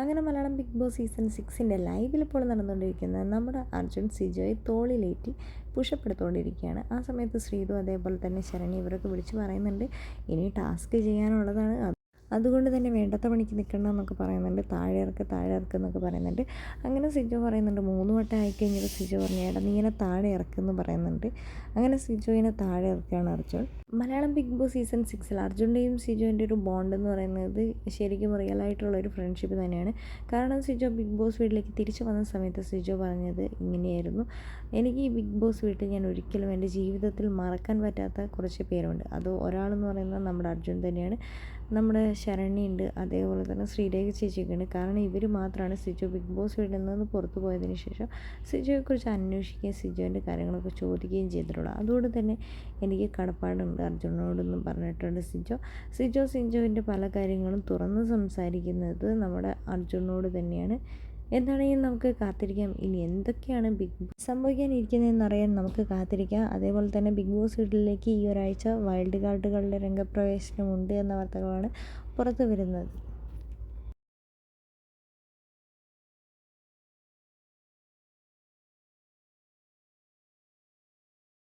അങ്ങനെ Malayalam big Boss season സിക്സിന്റെ ലൈവിൽ ഇപ്പോൾ നടന്നുകൊണ്ടിരിക്കുന്നത് നമ്മുടെ അർജുൻ സിജോയ് തോളിലേറ്റി പുഷപ്പ് എടുത്തുകൊണ്ടിരിക്കുകയാണ് ആ സമയത്ത് ശ്രീതു അതേപോലെ തന്നെ ശരണി ഇവരൊക്കെ വിളിച്ച് പറയുന്നുണ്ട് ഇനി ടാസ്ക് ചെയ്യാനുള്ളതാണ്. അതുകൊണ്ട് തന്നെ വേണ്ടാത്ത പണിക്ക് നിൽക്കണം എന്നൊക്കെ പറയുന്നുണ്ട്. താഴെ ഇറക്ക് താഴെ ഇറക്ക് എന്നൊക്കെ പറയുന്നുണ്ട്. അങ്ങനെ സിജോ പറയുന്നുണ്ട് മൂന്ന് വട്ടം ആയിക്കഴിഞ്ഞപ്പോൾ സിജോ പറഞ്ഞു ഏട്ടാ നീ ഇങ്ങനെ താഴെ ഇറക്കുമെന്ന് പറയുന്നുണ്ട്. അങ്ങനെ സിജോയിനെ താഴെ ഇറക്കുകയാണ് Arjun. Malayalam Bigg Boss season സിക്സിൽ അർജുന്റെയും സിജോന്റെ ഒരു ബോണ്ട് എന്ന് പറയുന്നത് ശരിക്കും റിയൽ ആയിട്ടുള്ള ഒരു ഫ്രണ്ട്ഷിപ്പ് തന്നെയാണ്. കാരണം സിജോ ബിഗ് ബോസ് വീട്ടിലേക്ക് തിരിച്ചു വന്ന സമയത്ത് സിജോ പറഞ്ഞത് ഇങ്ങനെയായിരുന്നു. എനിക്ക് ഈ ബിഗ് ബോസ് വീട്ടിൽ ഞാൻ ഒരിക്കലും എന്റെ ജീവിതത്തിൽ മറക്കാൻ പറ്റാത്ത കുറച്ച് പേരുണ്ട്. അത് ഒരാളെന്ന് പറയുന്നത് നമ്മുടെ അർജുൻ തന്നെയാണ്. നമ്മുടെ ശരണ്യുണ്ട്. അതേപോലെ തന്നെ ശ്രീരേഖ ചേച്ചിയൊക്കെ ഉണ്ട് കാരണം ഇവർ മാത്രമാണ് സിജു ബിഗ് ബോസ് വീട്ടിൽ നിന്ന് പുറത്തു പോയതിന് ശേഷം സിജുവെക്കുറിച്ച് അന്വേഷിക്കുകയും സിജുവിന്റെ കാര്യങ്ങളൊക്കെ ചോദിക്കുകയും ചെയ്തിട്ടുള്ളത്. അതുകൊണ്ട് തന്നെ എനിക്ക് കടപ്പാടുണ്ട്. അർജുനോടൊന്നും പറഞ്ഞിട്ടുണ്ട് സിജോ. സിജോ സിജോവിന്റെ പല കാര്യങ്ങളും തുറന്ന് സംസാരിക്കുന്നത് നമ്മുടെ അർജുനോട് തന്നെയാണ്. എന്താണെങ്കിലും നമുക്ക് കാത്തിരിക്കാം. ഇനി എന്തൊക്കെയാണ് ബിഗ് ബോസ് സംഭവിക്കാനിരിക്കുന്നതെന്ന് അറിയാൻ നമുക്ക് കാത്തിരിക്കാം. അതേപോലെ തന്നെ ബിഗ് ബോസ് വീട്ടിലേക്ക് ഈ ഒരാഴ്ച വൈൽഡ് കാർഡുകളുടെ രംഗപ്രവേശനമുണ്ട് എന്ന വാർത്തകളാണ് പുറത്തു വരുന്നത്